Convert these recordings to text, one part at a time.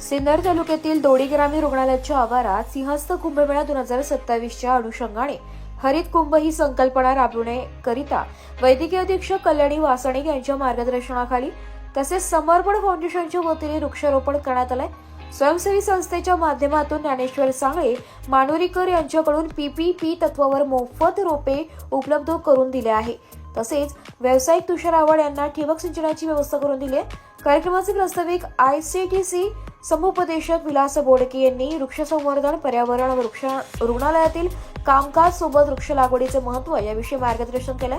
सिन्नर तालुक्यातील दोडी ग्रामीण रुग्णालयाच्या आवारात सिंहस्थ कुंभमेळा दोन हजार सत्तावीसच्या अनुषंगाने हरित कुंभ ही संकल्पना राबविण्याकरिता वैद्यकीय अधीक्षक कल्याणी वासणिक यांच्या मार्गदर्शनाखाली तसेच समर्पण फाउंडेशनच्या वतीने वृक्षारोपण करण्यात आलंय. स्वयंसेवी संस्थेच्या माध्यमातून ज्ञानेश्वर सांगळे मानुरीकर यांच्याकडून पीपीपी तत्वावर मोफत रोपे उपलब्ध करून दिले आहे. तसेच व्यावसायिक तुषार आव्हाड यांना ठिबक सिंचनाची व्यवस्था करून दिली आहे. कार्यक्रमाचे प्रस्ताविक आय सी टी सी समुपदेशक विलास बोडके यांनी वृक्ष संवर्धन पर्यावरण वृक्ष रुग्णालयातील कामकाज सोबत वृक्ष लागवडीचे महत्त्व याविषयी मार्गदर्शन केलंय.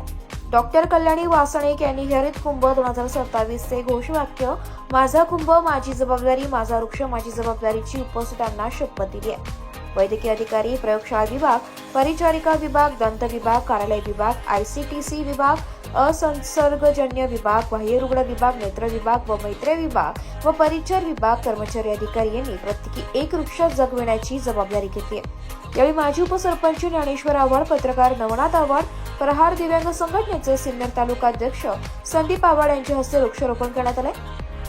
डॉक्टर कल्याणी वासणेक यांनी हरित कुंभ दोन हजार सत्तावीसचे घोषवाक्य माझा कुंभ माझी जबाबदारी माझा वृक्ष माझी जबाबदारीची उपस्थितांना शपथ दिली आहे वैद्यकीय अधिकारी प्रयोगशाळा विभाग परिचारिका विभाग दंत विभाग कार्यालय विभाग आय सी टी सी विभाग असंसर्गजन्य विभाग बाह्यरुग्ण विभाग नेत्र विभाग व मैत्रे विभाग व परिचर विभाग कर्मचारी अधिकारी यांनी प्रत्येकी एक वृक्ष जगविण्याची जबाबदारी घेतली आहे. यावेळी माजी उपसरपंच ज्ञानेश्वर आव्हाड पत्रकार नवनाथ आव्हाड प्रहार दिव्यांग संघटनेचे सिन्नर तालुका अध्यक्ष संदीप आव्हाड यांच्या हस्ते वृक्षारोपण करण्यात आले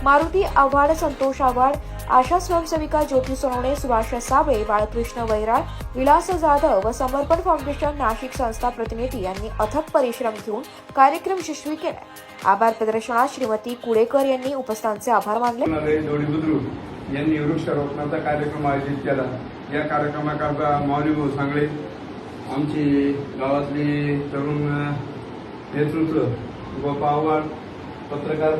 मारुती आव्हाड संतोष आव्हाड आशा स्वयंसेविका ज्योती सोनवणे सुभाष साबळे बाळकृष्ण वैराळ विलास जाधव व समर्पण फाउंडेशन नाशिक संस्था प्रतिनिधी यांनी अथक परिश्रम घेऊन कार्यक्रम यशस्वी केला आभार प्रदर्शनात श्रीमती कुडेकर यांनी उपस्थांचे आभार मानले. यांनी वृक्षारोपणाचा कार्यक्रम आयोजित केला. या कार्यक्रमाकरता माऊली भाऊ सांगळे आमची गावातली तरुण नेतृत्व व आव्हाड पत्रकार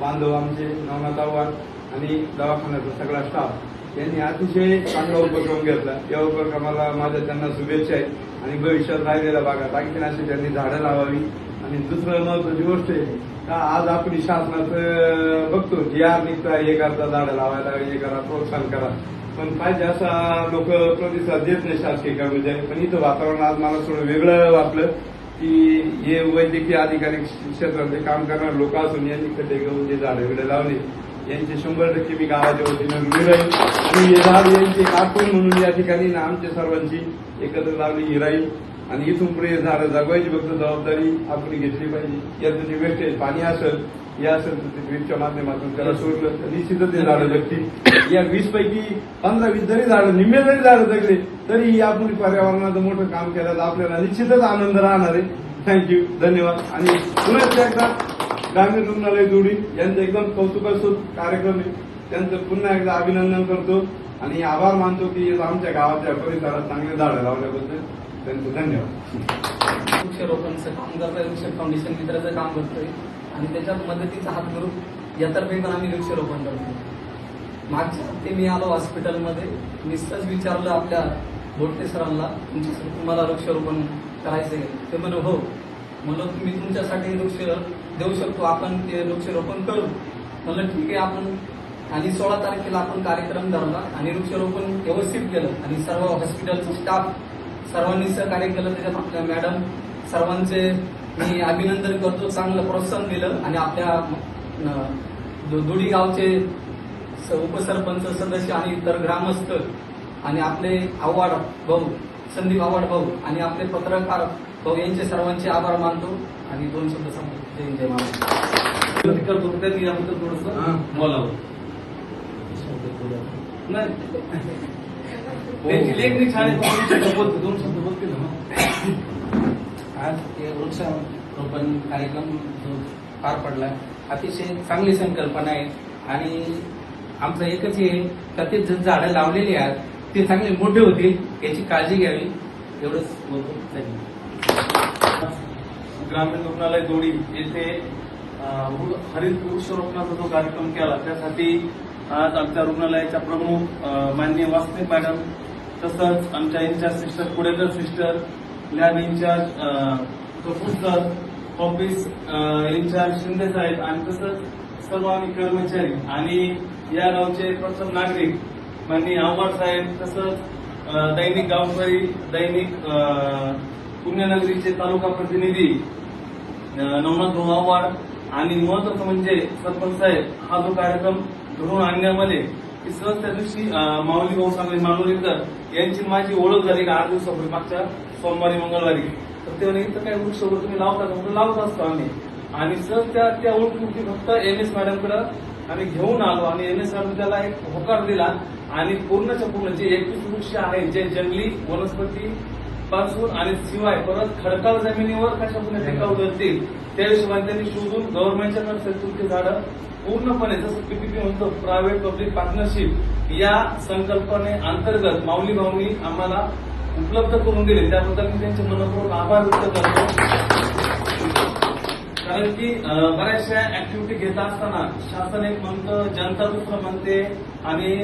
बांधव आमचे नवनाथ आव्हाड आणि दवाखान्याचा सगळा स्टाफ यांनी अतिशय चांगला उपक्रम घेतला. या उपक्रमाला माझ्या त्यांना शुभेच्छा आहे आणि भविष्यात राहिलेल्या भागात आणखीन अशी त्यांनी झाडं लावावी. आणि दुसरं महत्वाची गोष्ट आहे का आज आपण शासनाचं बघतो जी आर निघता हे करता झाडं लावायला हे करा प्रोत्साहन करा. पण पाहिजे असा लोक प्रतिसाद देत नाही शासकीय कर्मचारी. पण इथं वातावरण आज मला थोडं वेगळं वाटलं की हे वैद्यकीय अधिकारी क्षेत्रातले काम करणारे लोक असून यांनी खड्डे घेऊन जे झाडं बिडं लावले. यांचे शंभर टक्के मी गावाच्या वतीनं आणि हे झाड यांची आठवण म्हणून या ठिकाणी ना आमच्या सर्वांची एकत्र लावली ही राहील. आणि इथून पुढे झाडं जगवायची फक्त जबाबदारी आपण घेतली पाहिजे. याचं जे वेस्टेज पाणी असेल हे असेल तर ते ड्रीपच्या माध्यमातून त्याला सोडलं. तर निश्चितच ते झाडं जगतील या वीस पैकी पंधरा वीस जरी झाडं निम्मे जरी झाडं जगले तरी आपण पर्यावरणाचं मोठं काम केलं तर आपल्याला निश्चितच आनंद राहणार आहे. थँक्यू धन्यवाद. आणि पुन्हा एकदा ग्रामीण रुग्णालय जोडी यांचं एकदम कौतुकास्पद कार्यक्रम आहे. त्यांचं पुन्हा एकदा अभिनंदन करतो आणि आभार मानतो की आमच्या गावाच्या परिसरात चांगले झाडं लावल्याबद्दल. त्यांचं धन्यवाद. वृक्षारोपणचं काम करतोय वृक्ष फाउंडेशन मित्राचं काम करतोय. आणि त्याच्यात मदतीचा हात ग्रुप यातर्फे पण आम्ही वृक्षारोपण करतो मागच्या ते मी आलो हॉस्पिटलमध्ये नुसतंच विचारलं आपल्या बोडके सरांना तुमच्या तुम्हाला वृक्षारोपण करायचंय? ते म्हणलं हो. म्हणलं मी तुमच्यासाठी वृक्ष देऊ शकतो आपण ते वृक्षारोपण करू. म्हणलं ठीक आहे आपण आणि सोळा तारखेला आपण कार्यक्रम धरला आणि वृक्षारोपण व्यवस्थित केलं. आणि सर्व हॉस्पिटलचं स्टाफ सर्वांनी सहकार्य केलं. त्याच्यात आपल्या मॅडम सर्वांचे मी अभिनंदन करतो. चांगलं प्रोत्साहन दिलं. आणि आपल्या दुडी गावचे स- उपसरपंच सदस्य आणि इतर ग्रामस्थ आणि आपले आव्हाड भाऊ संदीप आव्हाड भाऊ आणि आपले पत्रकार भाऊ यांचे सर्वांचे आभार मानतो. आणि दोन शब्द सांगतो. बोलावं. नाही. त्यांची लेखणी शब्द बोलते दोन शब्द बोलते ना. आज हे वृक्षारोपण कार्यक्रम जो पार पडला अतिशय चांगली संकल्पना आहे. आणि आमचं एकच हे आहे का ते जे झाडं लावलेली आहेत ते चांगले मोठे होतील याची काळजी घ्यावी. एवढंच बोलतो. धन्यवाद. ग्रामीण रुग्णालय दोडी येथे हरित वृक्षारोपणाचा जो कार्यक्रम केला त्यासाठी आज आमच्या रुग्णालयाच्या प्रमुख माननीय वासनिक मॅडम तसंच आमच्या incharge sister Kudekar sister lab incharge अं, Kapoor sir office incharge Shinde साहेब आणि तसंच सर्व आम्ही कर्मचारी आणि या गावचे प्रथम नागरिक माननीय आव्हाड साहेब तसंच दैनिक गावकरी दैनिक पुण्यनगरीचे तालुका प्रतिनिधी नवनाथ भाऊ आणि महत्वाचं म्हणजे सरपंच साहेब हा जो कार्यक्रम घडवून आणण्यामध्ये की सहज त्या दिवशी माऊली भाऊ सांगली मांडोलीकर यांची माझी ओळख झाली का आठ दिवसापूर्वी मागच्या सोमवारी मंगळवारी. तर तेव्हा इथं काही वृक्ष वगैरे तुम्ही लावता का?" लावत असतो आम्ही. आणि सहज त्या त्या ओळखी फक्त एम एस मॅडमकडे आम्ही घेऊन आलो आणि एम एस मॅडम त्याला एक होकार दिला. आणि पूर्णच्या पूर्ण जे एकवीस वृक्ष आहे जे जंगली वनस्पती पासून आणि शिवाय परत खडकाळ जमिनीवर कशा पुणे टिकाऊ धरतील त्या हिशोबाने त्यांनी शोधून गव्हर्नमेंटच्या नर्सरीतून झाडं पूर्णपणे जसं पीपीपी म्हणतो प्रायव्हेट पब्लिक पार्टनरशिप या संकल्पने अंतर्गत माऊली भाऊनी आम्हाला उपलब्ध करून दिले. त्याबद्दल मी त्यांचे मनपूर्वक आभार व्यक्त करतो. कारण की बऱ्याचशा ऍक्टिव्हिटी घेत असताना शासन एक म्हणतं जनता दुसरं म्हणते आणि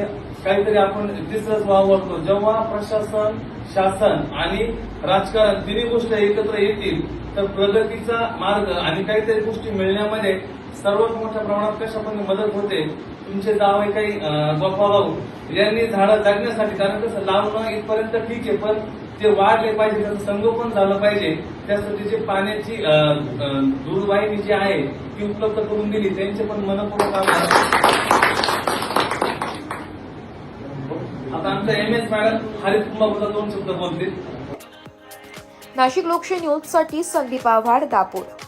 काहीतरी आपण तिसरंच वावरतो. जेव्हा प्रशासन शासन आणि राजकारण तिन्ही गोष्टी एकत्र येतील तर प्रगतीचा मार्ग आणि काहीतरी गोष्टी मिळण्यामध्ये सर्वात मोठ्या प्रमाणात कशा पण मदत होते तुमचे जावई काही गोपा भाऊ यांनी झाडं जगण्यासाठी कारण कसं लावणं इथपर्यंत ठीक आहे पण ते वाढले पाहिजे त्याचं संगोपन झालं पाहिजे त्यासाठी जे पाण्याची दूरवाहिनी जी आहे ती उपलब्ध करून दिली त्यांचे पण मनपूर्वक एम एस मॅडम हरित कुंभाबद्दल दोन शब्द बोलतील. नाशिक लोकशाही न्यूजसाठी संदीप आव्हाड दापोड